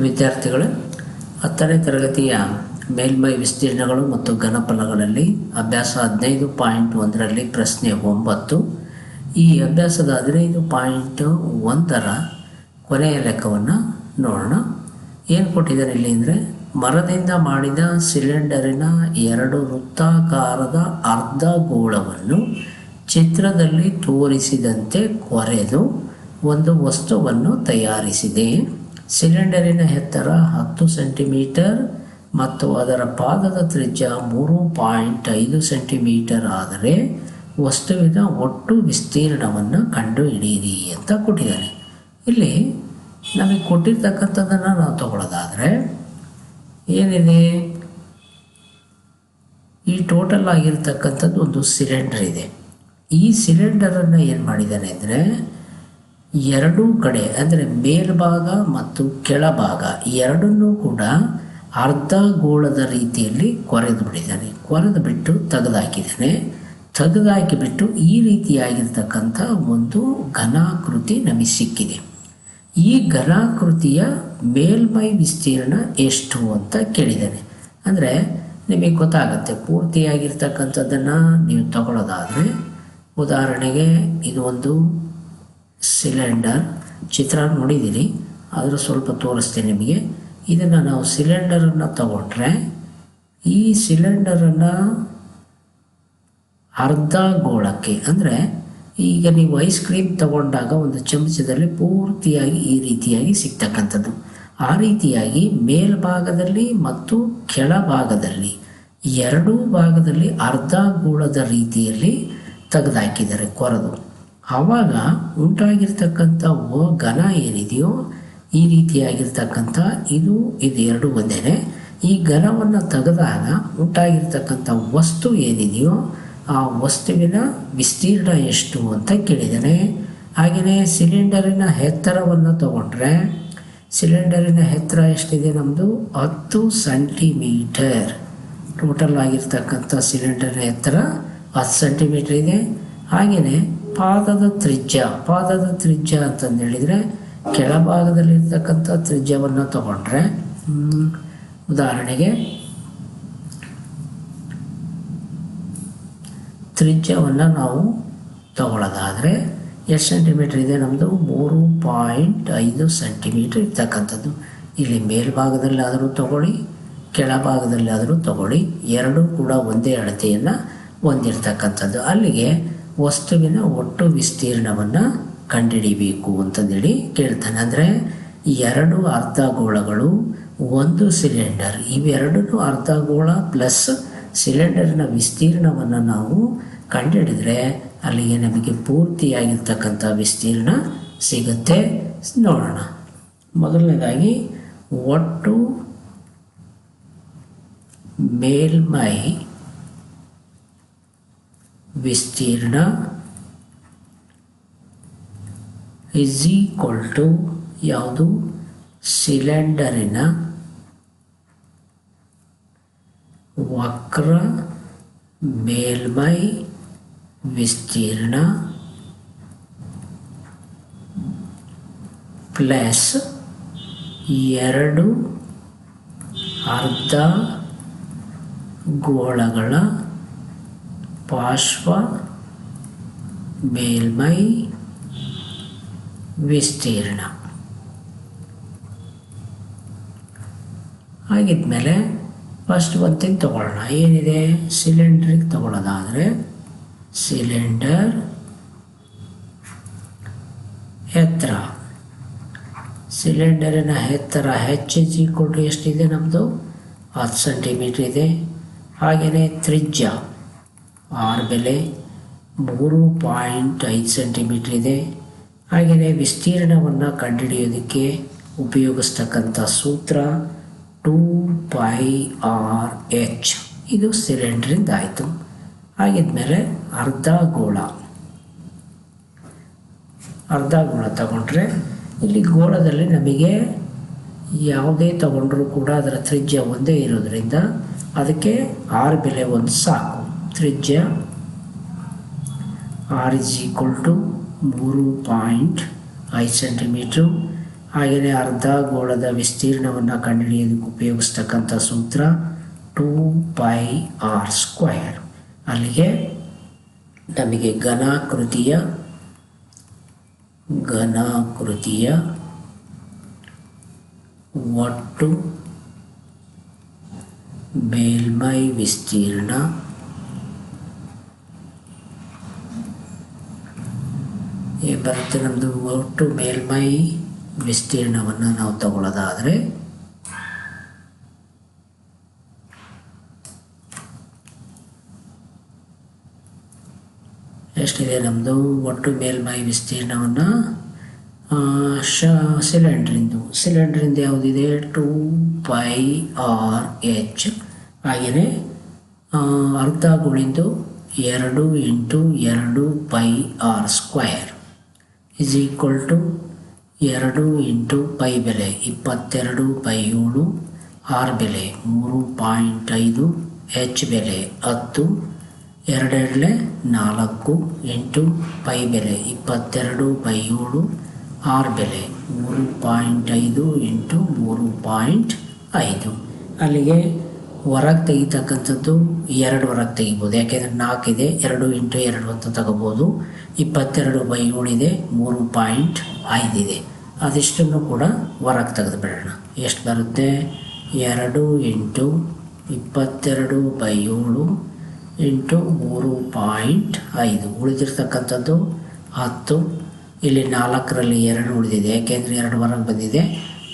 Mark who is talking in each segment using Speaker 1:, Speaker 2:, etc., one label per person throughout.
Speaker 1: ವಿದ್ಯಾರ್ಥಿಗಳು, ಹತ್ತನೇ ತರಗತಿಯ ಮೇಲ್ಮೈ ವಿಸ್ತೀರ್ಣಗಳು ಮತ್ತು ಘನಫಲಗಳಲ್ಲಿ ಅಭ್ಯಾಸ ಹದಿನೈದು ಪಾಯಿಂಟ್ ಒಂದರಲ್ಲಿ ಪ್ರಶ್ನೆ ಒಂಬತ್ತು. ಈ ಅಭ್ಯಾಸದ ಹದಿನೈದು ಪಾಯಿಂಟ್ ಒಂದರ ಕೊನೆಯ ಲೆಕ್ಕವನ್ನು ನೋಡೋಣ. ಏನು ಕೊಟ್ಟಿದ್ದಾರೆ ಇಲ್ಲಿ ಅಂದರೆ, ಮರದಿಂದ ಮಾಡಿದ ಸಿಲಿಂಡರಿನ ಎರಡು ವೃತ್ತಾಕಾರದ ಅರ್ಧ ಗೋಳವನ್ನು ಚಿತ್ರದಲ್ಲಿ ತೋರಿಸಿದಂತೆ ಕೊರೆದು ಒಂದು ವಸ್ತುವನ್ನು ತಯಾರಿಸಿದೆ. ಸಿಲಿಂಡರಿನ ಎತ್ತರ ಹತ್ತು ಸೆಂಟಿಮೀಟರ್ ಮತ್ತು ಅದರ ಪಾದದ ತ್ರಿಜ್ಯ ಮೂರು ಪಾಯಿಂಟ್ ಐದು ಸೆಂಟಿಮೀಟರ್ ಆದರೆ ವಸ್ತುವಿನ ಒಟ್ಟು ವಿಸ್ತೀರ್ಣವನ್ನು ಕಂಡುಹಿಡಿಯಿರಿ ಅಂತ ಕೊಟ್ಟಿದ್ದಾರೆ. ಇಲ್ಲಿ ನಮಗೆ ಕೊಟ್ಟಿರ್ತಕ್ಕಂಥದ್ದನ್ನು ನಾವು ತಗೊಳ್ಳೋದಾದರೆ ಏನಿದೆ? ಈ ಟೋಟಲ್ ಆಗಿರ್ತಕ್ಕಂಥದ್ದು ಒಂದು ಸಿಲಿಂಡರ್ ಇದೆ. ಈ ಸಿಲಿಂಡರನ್ನು ಏನು ಮಾಡಿದ್ದಾನೆ ಅಂದರೆ ಎರಡೂ ಕಡೆ, ಅಂದರೆ ಮೇಲ್ಭಾಗ ಮತ್ತು ಕೆಳಭಾಗ, ಎರಡನ್ನೂ ಕೂಡ ಅರ್ಧ ಗೋಳದ ರೀತಿಯಲ್ಲಿ ಕೊರೆದು ಬಿಟ್ಟಿದ್ದಾನೆ. ಕೊರೆದು ಬಿಟ್ಟು ತೆಗೆದಾಕಿದ್ದಾನೆ. ತೆಗೆದಾಕಿಬಿಟ್ಟು ಈ ರೀತಿಯಾಗಿರ್ತಕ್ಕಂಥ ಒಂದು ಘನಾಕೃತಿ ನಮಗೆ ಸಿಕ್ಕಿದೆ. ಈ ಘನಾಕೃತಿಯ ಮೇಲ್ಮೈ ವಿಸ್ತೀರ್ಣ ಎಷ್ಟು ಅಂತ ಕೇಳಿದ್ದಾನೆ. ಅಂದರೆ ನಿಮಗೆ ಗೊತ್ತಾಗುತ್ತೆ, ಪೂರ್ತಿಯಾಗಿರ್ತಕ್ಕಂಥದ್ದನ್ನು ನೀವು ತಗೊಳ್ಳೋದಾದರೆ, ಉದಾಹರಣೆಗೆ ಇದು ಒಂದು ಸಿಲಿಂಡರ್ ಚಿತ್ರ ನೋಡಿದ್ದೀನಿ, ಆದರೂ ಸ್ವಲ್ಪ ತೋರಿಸ್ತೀನಿ ನಿಮಗೆ. ಇದನ್ನು ನಾವು ಸಿಲಿಂಡರನ್ನು ತಗೊಂಡ್ರೆ, ಈ ಸಿಲಿಂಡರನ್ನು ಅರ್ಧ ಗೋಳಕ್ಕೆ, ಅಂದರೆ ಈಗ ನೀವು ಐಸ್ ಕ್ರೀಮ್ ತಗೊಂಡಾಗ ಒಂದು ಚಮಚದಲ್ಲಿ ಪೂರ್ತಿಯಾಗಿ ಈ ರೀತಿಯಾಗಿ ಸಿಗ್ತಕ್ಕಂಥದ್ದು. ಆ ರೀತಿಯಾಗಿ ಮೇಲ್ಭಾಗದಲ್ಲಿ ಮತ್ತು ಕೆಳಭಾಗದಲ್ಲಿ, ಎರಡೂ ಭಾಗದಲ್ಲಿ ಅರ್ಧ ಗೋಳದ ರೀತಿಯಲ್ಲಿ ತೆಗೆದಾಕಿದ್ದಾರೆ ಕೊರೆದು. ಆವಾಗ ಉಂಟಾಗಿರ್ತಕ್ಕಂಥ ಓ ಘನ ಏನಿದೆಯೋ ಈ ರೀತಿಯಾಗಿರ್ತಕ್ಕಂಥ ಇದು ಇದು ಎರಡು ಒಂದೇ ಈ ಘನವನ್ನು ತೆಗೆದಾಗ ಉಂಟಾಗಿರ್ತಕ್ಕಂಥ ವಸ್ತು ಏನಿದೆಯೋ ಆ ವಸ್ತುವಿನ ವಿಸ್ತೀರ್ಣ ಎಷ್ಟು ಅಂತ ಕೇಳಿದರೆ ಹಾಗೆಯೇ ಸಿಲಿಂಡರಿನ ಎತ್ತರವನ್ನು ತಗೊಂಡ್ರೆ, ಸಿಲಿಂಡರಿನ ಎತ್ತರ ಎಷ್ಟಿದೆ ನಮ್ಮದು ಹತ್ತು ಸೆಂಟಿಮೀಟರ್. ಟೋಟಲ್ ಆಗಿರ್ತಕ್ಕಂಥ ಸಿಲಿಂಡರ್ನ ಎತ್ತರ ಹತ್ತು ಸೆಂಟಿಮೀಟರ್ ಇದೆ. ಹಾಗೆಯೇ ಪಾದದ ತ್ರಿಜ್ಯ ಪಾದದ ತ್ರಿಜ್ಯ ಅಂತಂದು ಹೇಳಿದರೆ ಕೆಳಭಾಗದಲ್ಲಿರ್ತಕ್ಕಂಥ ತ್ರಿಜ್ಯವನ್ನು ತಗೊಂಡ್ರೆ ಉದಾಹರಣೆಗೆ ತ್ರಿಜ್ಯವನ್ನು ನಾವು ತಗೊಳ್ಳೋದಾದರೆ ಎಷ್ಟು ಸೆಂಟಿಮೀಟ್ರ್ ಇದೆ? ನಮ್ಮದು ಮೂರು ಪಾಯಿಂಟ್ ಐದು ಸೆಂಟಿಮೀಟ್ರ್ ಇರ್ತಕ್ಕಂಥದ್ದು. ಇಲ್ಲಿ ಮೇಲ್ಭಾಗದಲ್ಲಾದರೂ ತಗೊಳ್ಳಿ, ಕೆಳಭಾಗದಲ್ಲಾದರೂ ತಗೊಳ್ಳಿ, ಎರಡೂ ಕೂಡ ಒಂದೇ ಅಳತೆಯನ್ನು ಹೊಂದಿರತಕ್ಕಂಥದ್ದು. ಅಲ್ಲಿಗೆ ವಸ್ತುವಿನ ಒಟ್ಟು ವಿಸ್ತೀರ್ಣವನ್ನು ಕಂಡುಹಿಡಿಬೇಕು ಅಂತಂದೇಳಿ ಕೇಳ್ತಾನೆ. ಅಂದರೆ ಎರಡು ಅರ್ಧಗೋಳಗಳು ಒಂದು ಸಿಲಿಂಡರ್ ಇವೆರಡೂ ಅರ್ಧಗೋಳ ಪ್ಲಸ್ ಸಿಲಿಂಡರ್ನ ವಿಸ್ತೀರ್ಣವನ್ನು ನಾವು ಕಂಡುಹಿಡಿದ್ರೆ ಅಲ್ಲಿಗೆ ನಮಗೆ ಪೂರ್ತಿಯಾಗಿರ್ತಕ್ಕಂಥ ವಿಸ್ತೀರ್ಣ ಸಿಗುತ್ತೆ. ನೋಡೋಣ. ಮೊದಲನೇದಾಗಿ, ಒಟ್ಟು ಮೇಲ್ಮೈ ವಿಸ್ತೀರ್ಣ ಇಸ್ ಈಕ್ವಲ್ ಟು ಯಾವುದು? ಸಿಲಿಂಡರಿನ ವಕ್ರ ಮೇಲ್ಮೈ ವಿಸ್ತೀರ್ಣ ಪ್ಲಸ್ ಎರಡು ಅರ್ಧ ಗೋಳಗಳ ಪಾರ್ಶ್ವ, ಮೇಲ್ಮೈ, ವಿಸ್ತೀರ್ಣ. ಆಗಿದ್ಮೇಲೆ ಫಸ್ಟ್ ಒಂದು ಥಿಂಗ್ ತಗೊಳ್ಳೋಣ. ಏನಿದೆ? ಸಿಲಿಂಡ್ರಿಗೆ ತಗೊಳ್ಳೋದಾದರೆ ಸಿಲಿಂಡರ್ ಎತ್ತರ. ಸಿಲಿಂಡರಿನ ಎತ್ತರ ಹೆಚ್ ಜಿ ಕೊಟ್ಟು ಎಷ್ಟಿದೆ ನಮ್ಮದು ಹತ್ತು ಸೆಂಟಿಮೀಟ್ರ್ ಇದೆ. ಹಾಗೆಯೇ ತ್ರಿಜ್ಯ. ಆರ್ ಬೆಲೆ ಮೂರು ಪಾಯಿಂಟ್ ಐದು ಸೆಂಟಿಮೀಟ್ರ್ ಇದೆ. ಹಾಗೆಯೇ ವಿಸ್ತೀರ್ಣವನ್ನು ಕಂಡುಹಿಡಿಯೋದಕ್ಕೆ ಉಪಯೋಗಿಸ್ತಕ್ಕಂಥ ಸೂತ್ರ ಟೂ ಪೈ ಆರ್ ಎಚ್. ಇದು ಸಿಲಿಂಡ್ರಿಂದ ಆಯಿತು. ಹಾಗಿದ್ಮೇಲೆ ಅರ್ಧ ಗೋಳ. ಅರ್ಧ ಗೋಳ ತಗೊಂಡ್ರೆ ಇಲ್ಲಿ ಗೋಳದಲ್ಲಿ ನಮಗೆ ಯಾವುದೇ ತಗೊಂಡ್ರೂ ಕೂಡ ಅದರ ತ್ರಿಜ್ಯ ಒಂದೇ ಇರೋದ್ರಿಂದ ಅದಕ್ಕೆ ಆರು ಬೆಲೆ ಒಂದು ಸಾಕು. ತ್ರಿಜ್ಯ ಆರ್ ಇಸ್ ಈಕ್ವಲ್ ಟು ಮೂರು ಪಾಯಿಂಟ್ ಐದು ಸೆಂಟಿಮೀಟ್ರು ಹಾಗೆಯೇ ಅರ್ಧ ಗೋಳದ ವಿಸ್ತೀರ್ಣವನ್ನು ಕಂಡುಹಿಡಿಯೋದಕ್ಕೆ ಉಪಯೋಗಿಸ್ತಕ್ಕಂಥ ಸೂತ್ರ ಟೂ ಪೈ ಆರ್ ಸ್ಕ್ವಯರ್ ಅಲ್ಲಿಗೆ ನಮಗೆ ಘನಾಕೃತಿಯ ಘನಾಕೃತಿಯ ಒಟ್ಟು ಮೇಲ್ಮೈ ವಿಸ್ತೀರ್ಣ ಈ ಬರುತ್ತೆ ನಮ್ಮದು ಒಟ್ಟು ಮೇಲ್ಮೈ ವಿಸ್ತೀರ್ಣವನ್ನು ನಾವು ತಗೊಳ್ಳೋದಾದರೆ ಎಷ್ಟಿದೆ ನಮ್ಮದು ಒಟ್ಟು ಮೇಲ್ಮೈ ವಿಸ್ತೀರ್ಣವನ್ನು ಶ, ಸಿಲಿಂಡ್ರಿಂದು. ಸಿಲಿಂಡ್ರಿಂದ ಯಾವುದಿದೆ? ಟೂ ಪೈ ಆರ್ ಎಚ್ ಹಾಗೆಯೇ ಅರ್ಧ ಗುಳಿಂದು ಎರಡು ಇಂಟು ಎರಡು pi r square is equal to ಎರಡು ಇಂಟು ಪೈ ಬೆಲೆ, ಇಪ್ಪತ್ತೆರಡು ಬೈ ಏಳು ಆರ್ ಬೆಲೆ, ಮೂರು ಪಾಯಿಂಟ್ ಐದು ಎಚ್ ಬೆಲೆ, ಹತ್ತು, ಎರಡೆರಡಲೆ ನಾಲ್ಕು ಎಂಟು ಪೈ ಬೆಲೆ, ಇಪ್ಪತ್ತೆರಡು ಬೈ ಏಳು ಆರ್ ಬೆಲೆ, ಮೂರು ಪಾಯಿಂಟ್ ಐದು ಇಂಟು ಮೂರು ಪಾಯಿಂಟ್ ಐದು. ಅಲ್ಲಿಗೆ ಹೊರಗೆ ತೆಗಿತಕ್ಕಂಥದ್ದು ಎರಡು ಹೊರಗೆ ತೆಗಿಬೋದು ಯಾಕೆಂದರೆ ನಾಲ್ಕಿದೆ ಎರಡು ಇಂಟು ಎರಡು ಅಂತ ತಗೋಬೋದು. ಇಪ್ಪತ್ತೆರಡು ಬೈ ಏಳಿದೆ ಮೂರು ಪಾಯಿಂಟ್ ಐದಿದೆ ಅದಿಷ್ಟನ್ನು ಕೂಡ ಹೊರಗೆ ತೆಗೆದು ಬಿಡೋಣ ಎಷ್ಟು ಬರುತ್ತೆ? ಎರಡು ಎಂಟು ಇಪ್ಪತ್ತೆರಡು ಬೈ ಏಳು ಇಂಟು ಮೂರು ಪಾಯಿಂಟ್ ಐದು. ಉಳಿದಿರ್ತಕ್ಕಂಥದ್ದು ಹತ್ತು. ಇಲ್ಲಿ ನಾಲ್ಕರಲ್ಲಿ ಎರಡು ಉಳಿದಿದೆ. ಯಾಕೆಂದರೆ ಎರಡು ಹೊರಗೆ ಬಂದಿದೆ.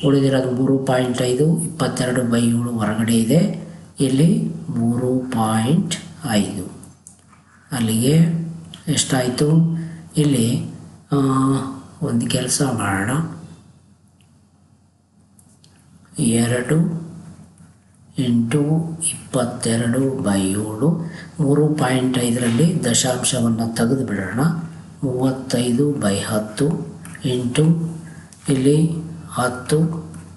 Speaker 1: ಉಳಿದಿರೋದು ಮೂರು ಪಾಯಿಂಟ್ ಐದು, ಇಪ್ಪತ್ತೆರಡು ಬೈ ಏಳು ಹೊರಗಡೆ ಇದೆ. ಇಲ್ಲಿ ಮೂರು ಪಾಯಿಂಟ್ ಐದು. ಅಲ್ಲಿಗೆ ಎಷ್ಟಾಯಿತು? ಇಲ್ಲಿ ಒಂದು ಕೆಲಸ ಮಾಡೋಣ. ಎರಡು ಎಂಟು ಇಪ್ಪತ್ತೆರಡು ಬೈ ಏಳು. ಮೂರು ಪಾಯಿಂಟ್ ಐದರಲ್ಲಿ ದಶಾಂಶವನ್ನು ತೆಗೆದು ಬಿಡೋಣ. ಮೂವತ್ತೈದು ಬೈ ಹತ್ತು ಎಂಟು. ಇಲ್ಲಿ ಹತ್ತು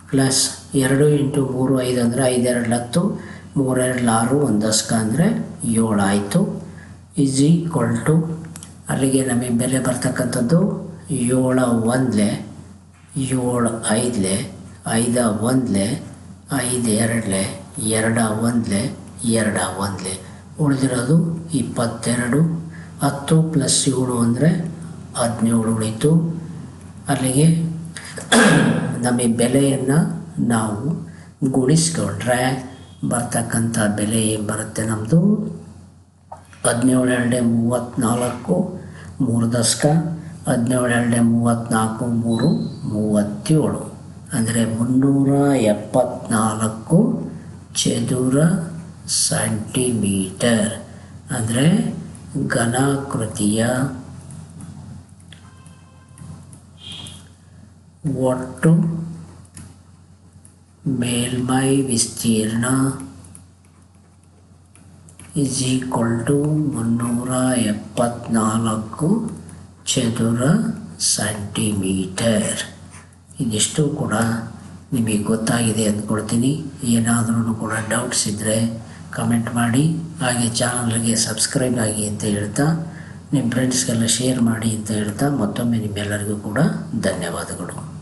Speaker 1: ಪ್ಲಸ್ ಎರಡು ಇಂಟು ಮೂರು ಐದು ಅಂದರೆ ಐದೆರಡು ಹತ್ತು ಮೂರೆರಡು ಆರು ಒಂದು ದಶಕ ಅಂದರೆ ಏಳಾಯಿತು. ಈಸ್ ಈಕ್ವಲ್ ಟು ಅಲ್ಲಿಗೆ ನಮಗೆ ಬೆಲೆ ಬರ್ತಕ್ಕಂಥದ್ದು ಏಳ ಒಂದಲೆ, ಏಳು ಐದಲೆ, ಐದ ಒಂದಲೆ, ಐದು ಎರಡಲೆ, ಎರಡ ಒಂದಲೆ ಎರಡ ಒಂದಲೆ. ಉಳಿದಿರೋದು ಇಪ್ಪತ್ತೆರಡು. ಹತ್ತು ಪ್ಲಸ್ ಏಳು ಅಂದರೆ ಹದಿನೇಳು ಉಳಿತು. ಅಲ್ಲಿಗೆ ನಮಗೆ ಬೆಲೆಯನ್ನು ನಾವು ಗುಣಿಸ್ಕೊಂಡ್ರೆ ಬರ್ತಕ್ಕಂಥ ಬೆಲೆ ಏನು ಬರುತ್ತೆ ನಮ್ಮದು ಹದಿನೇಳು ಎರಡೆ ಮೂವತ್ತ್ನಾಲ್ಕು ಮೂರು ದಶಕ ಹದಿನೇಳು ಎರಡೆ ಮೂವತ್ತ್ನಾಲ್ಕು ಮೂರು ಮೂವತ್ತೇಳು. ಅಂದರೆ ಮುನ್ನೂರ ಎಪ್ಪತ್ನಾಲ್ಕು ಚದುರ ಸೆಂಟಿಮೀಟರ್. ಅಂದರೆ ಘನಾಕೃತಿಯ ಒಟ್ಟು ಮೇಲ್ಮೈ ವಿಸ್ತೀರ್ಣ ಇಸ್ ಈಕ್ವಲ್ ಟು ಮುನ್ನೂರ ಎಪ್ಪತ್ನಾಲ್ಕು ಚದುರ ಸೆಂಟಿಮೀಟರ್. ಇದಿಷ್ಟು ಕೂಡ ನಿಮಗೆ ಗೊತ್ತಾಗಿದೆ ಅಂದ್ಕೊಳ್ತೀನಿ. ಏನಾದರೂ ಕೂಡ ಡೌಟ್ಸ್ ಇದ್ದರೆ ಕಮೆಂಟ್ ಮಾಡಿ. ಹಾಗೆ ಚಾನಲ್ಗೆ ಸಬ್ಸ್ಕ್ರೈಬ್ ಆಗಿ ಅಂತ ಹೇಳ್ತಾ ನಿಮ್ಮ ಫ್ರೆಂಡ್ಸ್ಗೆಲ್ಲ ಶೇರ್ ಮಾಡಿ ಅಂತ ಹೇಳ್ತಾ, ಮತ್ತೊಮ್ಮೆ ನಿಮ್ಮೆಲ್ಲರಿಗೂ ಕೂಡ ಧನ್ಯವಾದಗಳು.